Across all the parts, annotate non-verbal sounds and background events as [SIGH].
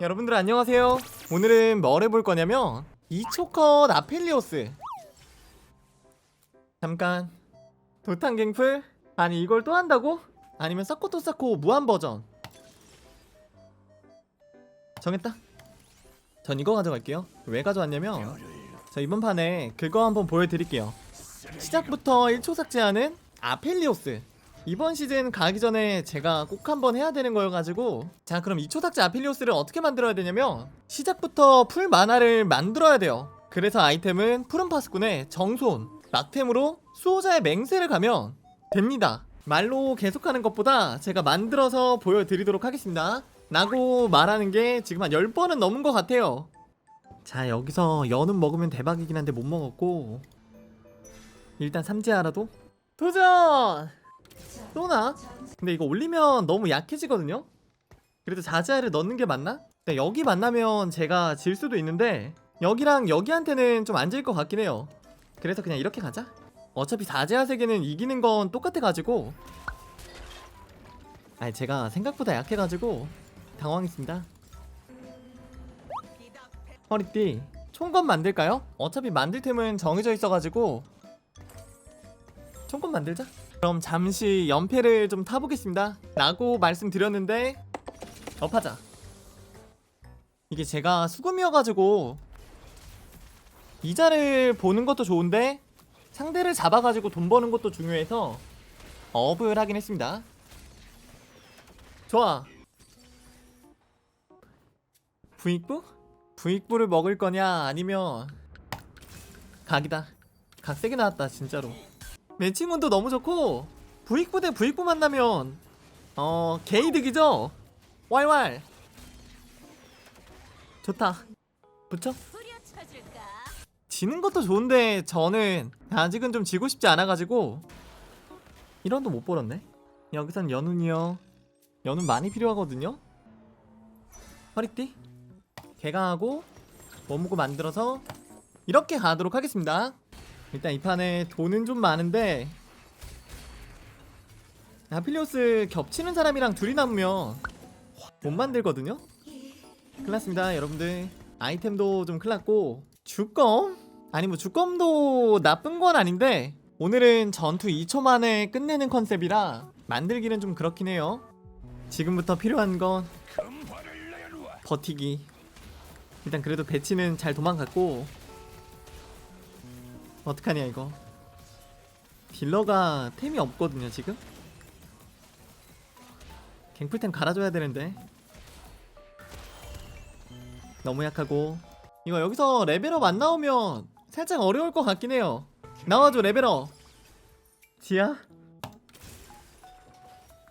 여러분들 안녕하세요. 오늘은 뭘 해볼 거냐면 2초컷 아펠리오스. 잠깐. 도탄 갱플? 아니 이걸 또 한다고? 아니면 서코토 사코 무한 버전. 정했다. 전 이거 가져갈게요. 왜 가져왔냐면 저 이번 판에 그거 한번 보여드릴게요. 시작부터 1초 삭제하는 아펠리오스. 이번 시즌 가기 전에 제가 꼭 한번 해야 되는 거여가지고 자 그럼 2초 삭제 아필리오스를 어떻게 만들어야 되냐면 시작부터 풀 만화를 만들어야 돼요. 그래서 아이템은 푸른 파스꾼의 정손 막템으로 수호자의 맹세를 가면 됩니다. 말로 계속하는 것보다 제가 만들어서 보여드리도록 하겠습니다. 라고 말하는 게 지금 한 10번은 넘은 것 같아요. 자 여기서 연은 먹으면 대박이긴 한데 못 먹었고. 일단 삼지하라도 도전! 쏘나? 근데 이거 올리면 너무 약해지거든요? 그래도 자자를 넣는 게 맞나? 근데 여기 만나면 제가 질 수도 있는데 여기랑 여기한테는 좀 안 질 것 같긴 해요 그래서 그냥 이렇게 가자 어차피 사제화 세계는 이기는 건 똑같아가지고 아니 제가 생각보다 약해가지고 당황했습니다 허리띠 총검 만들까요? 어차피 만들 템은 정해져 있어가지고 총검 만들자 그럼 잠시 연패를 좀 타보겠습니다. 라고 말씀드렸는데 업하자. 이게 제가 수금이어가지고 이자를 보는 것도 좋은데 상대를 잡아가지고 돈 버는 것도 중요해서 업을 하긴 했습니다. 좋아. 부익부? 부익부를 먹을 거냐? 아니면 각이다. 각 세게 나왔다 진짜로 매칭운도 너무 좋고 부익부 대 부익부 만나면 어 개이득이죠? 왈왈. 좋다. 붙여? 지는 것도 좋은데 저는 아직은 좀 지고 싶지 않아가지고 이런도 못 벌었네. 여기선 연운이요. 연운 많이 필요하거든요. 허리띠 개강하고 원무고 만들어서 이렇게 가도록 하겠습니다 일단 이 판에 돈은 좀 많은데 아필리오스 겹치는 사람이랑 둘이 남으면 못 만들거든요? 큰일났습니다 여러분들. 아이템도 좀 큰일났고 주검? 아니 뭐 주검도 나쁜 건 아닌데 오늘은 전투 2초 만에 끝내는 컨셉이라 만들기는 좀 그렇긴 해요. 지금부터 필요한 건 버티기. 일단 그래도 배치는 잘 도망갔고 어떡하냐 이거? 딜러가 템이 없거든요 지금? 갱플템 갈아줘야 되는데. 너무 약하고. 이거 여기서 레벨업 안 나오면 살짝 어려울 것 같긴 해요. 나와줘 레벨업. 지야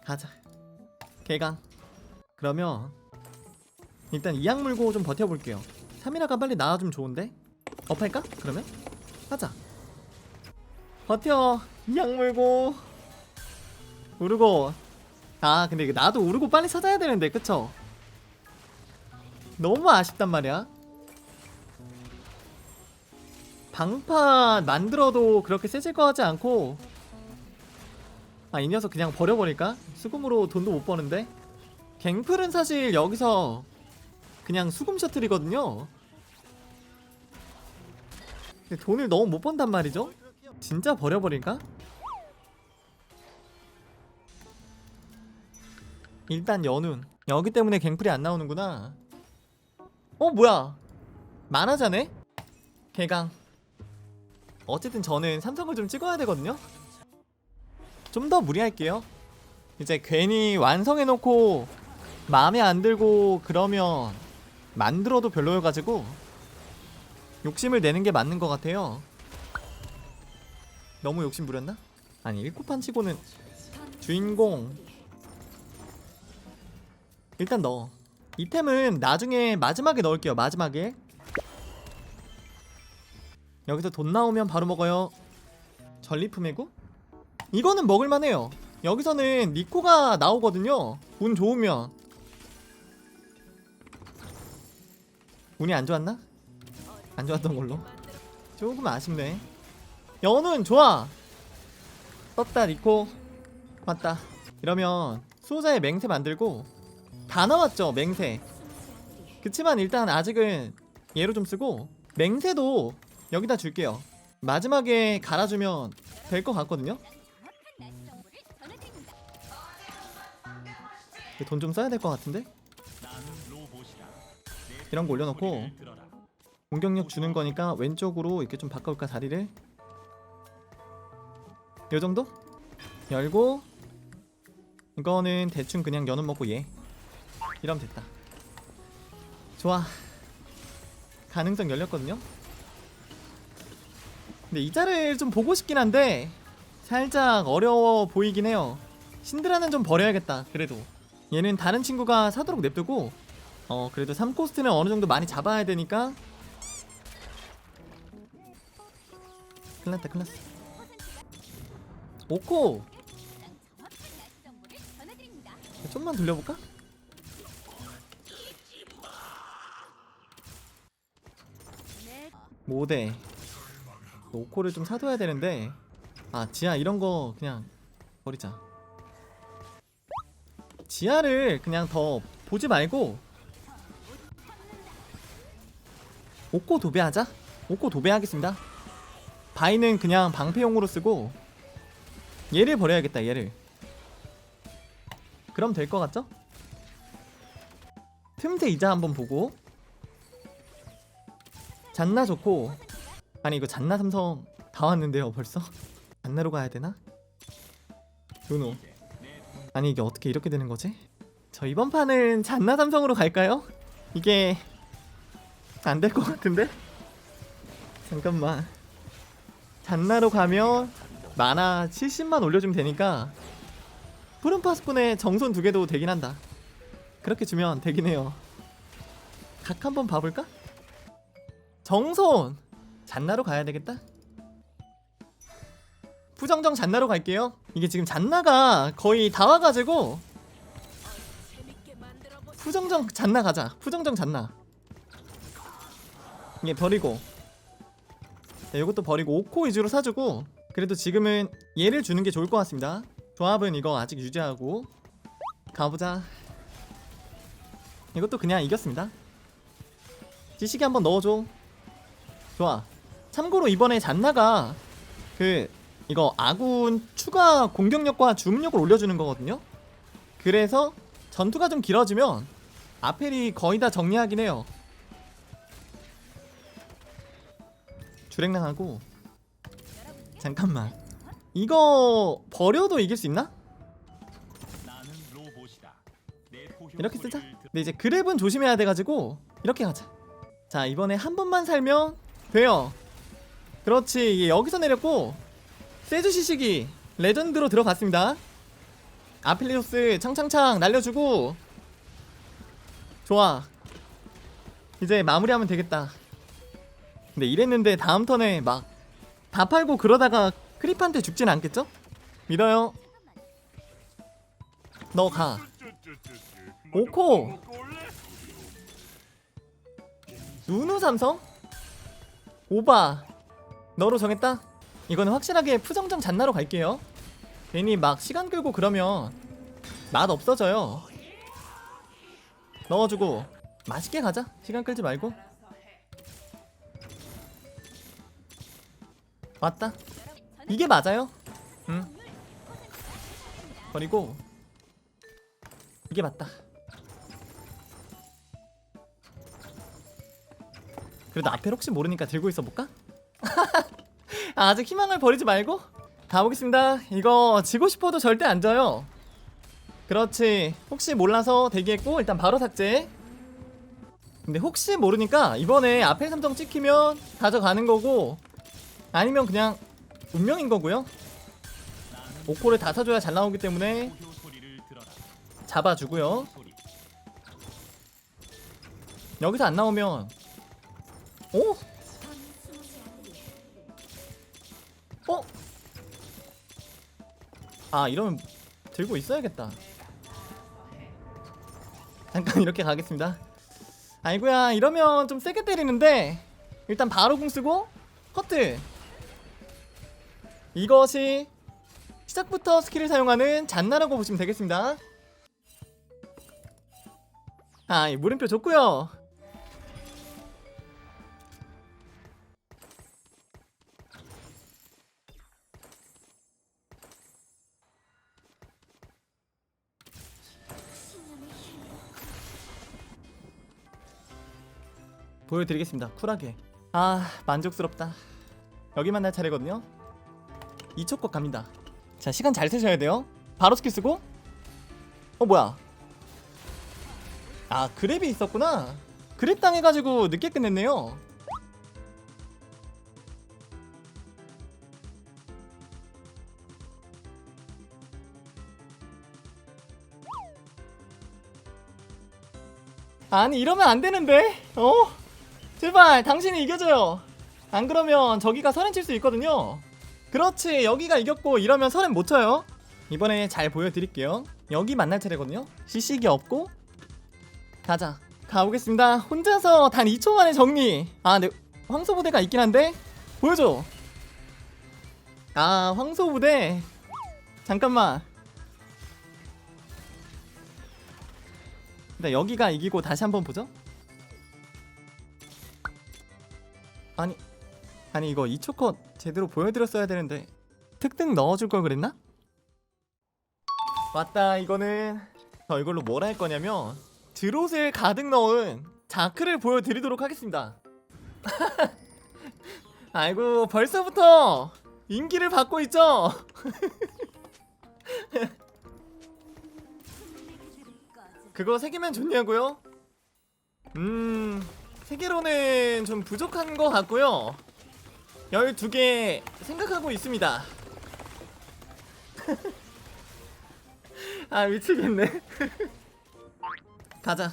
가자. 개강. 그러면 일단 이악 물고 좀 버텨볼게요. 3이라가 빨리 나와주면 좋은데? 업할까? 그러면? 하자 버텨. 이악 물고. 우르고. 아 근데 나도 우르고 빨리 찾아야 되는데 그쵸? 너무 아쉽단 말이야. 방파 만들어도 그렇게 세질 것 같지 않고. 아 이 녀석 그냥 버려버릴까? 수금으로 돈도 못 버는데? 갱플은 사실 여기서 그냥 수금 셔틀이거든요. 근데 돈을 너무 못 번단 말이죠? 진짜 버려버릴까? 일단 연운. 여기 때문에 갱플이 안 나오는구나. 어 뭐야? 만화자네? 개강. 어쨌든 저는 삼성을 좀 찍어야 되거든요. 좀 더 무리할게요. 이제 괜히 완성해놓고 마음에 안 들고 그러면 만들어도 별로여가지고 욕심을 내는 게 맞는 것 같아요 너무 욕심 부렸나? 아니 1코판 치고는 주인공. 일단 넣어. 이템은 나중에 마지막에 넣을게요 마지막에. 여기서 돈 나오면 바로 먹어요. 전리품 해고? 이거는 먹을만해요. 여기서는 니코가 나오거든요. 운 좋으면. 운이 안 좋았나? 안 좋았던 걸로? 조금 아쉽네 연운 좋아. 떴다 니코. 맞다. 이러면 수호자의 맹세 만들고 다 나왔죠 맹세. 그치만 일단 아직은 얘로 좀 쓰고 맹세도 여기다 줄게요. 마지막에 갈아주면 될 것 같거든요? 돈 좀 써야 될 것 같은데? 이런 거 올려놓고 공격력 주는 거니까 왼쪽으로 이렇게 좀 바꿔볼까 다리를 요 정도? 열고 이거는 대충 그냥 연음 먹고 얘 이러면 됐다. 좋아. 가능성 열렸거든요? 근데 이 자를 좀 보고 싶긴 한데 살짝 어려워 보이긴 해요. 신드라는 좀 버려야겠다 그래도. 얘는 다른 친구가 사도록 냅두고 어 그래도 3코스트는 어느 정도 많이 잡아야 되니까. 큰일났다 큰일났어 오코 좀만 돌려볼까? 모대? 오코를 좀 사둬야 되는데. 아 지하 이런 거 그냥 버리자. 지하를 그냥 더 보지 말고. 오코 도배하자? 오코 도배하겠습니다. 바이는 그냥 방패용으로 쓰고 얘를 버려야겠다 얘를 그럼 될 것 같죠? 틈새 이자 한번 보고 잔나 좋고 아니 이거 잔나 삼성 다 왔는데요 벌써? [LAUGHS] 잔나로 가야 되나? 요노 아니 이게 어떻게 이렇게 되는 거지? 저 이번 판은 잔나 삼성으로 갈까요? 이게 안 될 것 같은데? 잠깐만 잔나로 가면 만화 70만 올려주면 되니까 푸른 파스푼에 정손 두 개도 되긴 한다. 그렇게 주면 되긴 해요. 각 한번 봐볼까? 정손! 잔나로 가야 되겠다. 부정정 잔나로 갈게요. 이게 지금 잔나가 거의 다 와가지고 부정정 잔나 가자. 부정정 잔나. 이게 버리고. 자, 이것도 버리고 5코 위주로 사주고 그래도 지금은 얘를 주는 게 좋을 것 같습니다. 조합은 이거 아직 유지하고 가보자. 이것도 그냥 이겼습니다. 지식이 한번 넣어줘. 좋아. 참고로 이번에 잔나가 그 이거 아군 추가 공격력과 주문력을 올려주는 거거든요. 그래서 전투가 좀 길어지면 아펠이 거의 다 정리하긴 해요. 주랭랑하고 잠깐만. 이거 버려도 이길 수 있나? 이렇게 쓰자. 근데 이제 그랩은 조심해야 돼가지고 이렇게 가자. 자 이번에 한 번만 살면 돼요. 그렇지 여기서 내렸고 세주 시식이 레전드로 들어갔습니다. 아필리오스 창창창 날려주고 좋아. 이제 마무리하면 되겠다. 근데 이랬는데 다음 턴에 막 다 팔고 그러다가 크리프한테 죽진 않겠죠? 믿어요. 너 가. 오코. 누누 삼성? 오바. 너로 정했다? 이거는 확실하게 푸정정 잔나로 갈게요. 괜히 막 시간 끌고 그러면 맛 없어져요. 넣어주고 맛있게 가자. 시간 끌지 말고 왔다. 이게 맞아요? 응. 버리고. 이게 맞다. 그래도 앞에 혹시 모르니까 들고 있어 볼까? [LAUGHS] 아직 희망을 버리지 말고 가보겠습니다. 이거 지고 싶어도 절대 안 져요. 그렇지. 혹시 몰라서 대기했고 일단 바로 삭제. 근데 혹시 모르니까 이번에 앞에 삼성 찍히면 가져가는 거고 아니면 그냥 운명인 거고요. 오코를 다 사줘야 잘 나오기 때문에 잡아주고요. 여기서 안 나오면 오? 어? 아 이러면 들고 있어야겠다. 잠깐 이렇게 가겠습니다. 아이고야 이러면 좀 세게 때리는데 일단 바로 궁 쓰고 커트 이것이 시작부터 스킬을 사용하는 잔나라고 보시면 되겠습니다. 아, 이 물음표 좋구요. 보여드리겠습니다. 쿨하게. 아 만족스럽다. 여기만 날 차례거든요. 2초 컷 갑니다. 자 시간 잘 쓰셔야 돼요. 바로 스킬 쓰고. 어 뭐야? 아 그랩이 있었구나. 그랩 당해가지고 늦게 끝냈네요. 아니 이러면 안 되는데? 어? 제발 당신이 이겨줘요. 안 그러면 저기가 선행 칠수 있거든요 그렇지 여기가 이겼고 이러면 선행 못 쳐요. 이번에 잘 보여드릴게요. 여기 만날 차례거든요. 시식이 없고. 가자 가보겠습니다. 혼자서 단 2초 만에 정리. 아 네. 황소부대가 있긴 한데? 보여줘. 아 황소부대. 잠깐만. 일단 여기가 이기고 다시 한번 보죠. 아니 아니 이거 2초 컷 제대로 보여드렸어야 되는데 특등 넣어줄 걸 그랬나? 맞다 이거는 저 이걸로 뭘 할 거냐면 드롯을 가득 넣은 자크를 보여드리도록 하겠습니다 [LAUGHS] 아이고 벌써부터 인기를 받고 있죠? [LAUGHS] 그거 세 개면 좋냐고요? 음, 세 개로는 좀 부족한 것 같고요. 12개 생각하고 있습니다. [LAUGHS] 아, 미치겠네. [LAUGHS] 가자.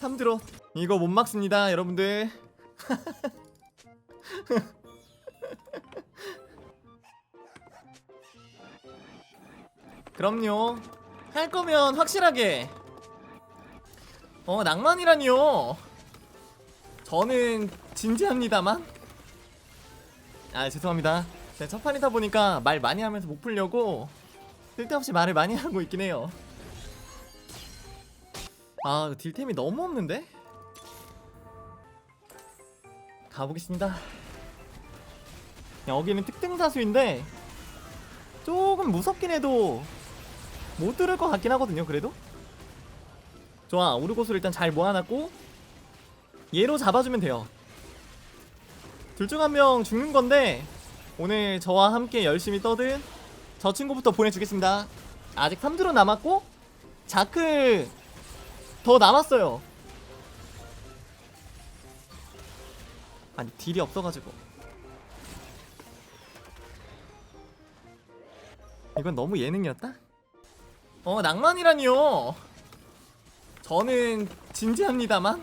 3드로. 이거 못 막습니다, 여러분들. [LAUGHS] 그럼요. 할 거면 확실하게 어 낭만이라니요 저는 진지합니다만 아 죄송합니다. 제가 첫 판이다 보니까 말 많이 하면서 못 풀려고 쓸데없이 말을 많이 [LAUGHS] 하고 있긴 해요. 아 딜템이 너무 없는데? 가보겠습니다. 여기는 특등 사수인데 조금 무섭긴 해도 못 들을 것 같긴 하거든요 그래도. 좋아 오르고스를 일단 잘 모아놨고 얘로 잡아주면 돼요 둘 중 한 명 죽는 건데 오늘 저와 함께 열심히 떠든 저 친구부터 보내주겠습니다. 아직 3드로 남았고 자크 더 남았어요. 아니 딜이 없어가지고. 이건 너무 예능이었다? 어 낭만이라니요. 저는 진지합니다만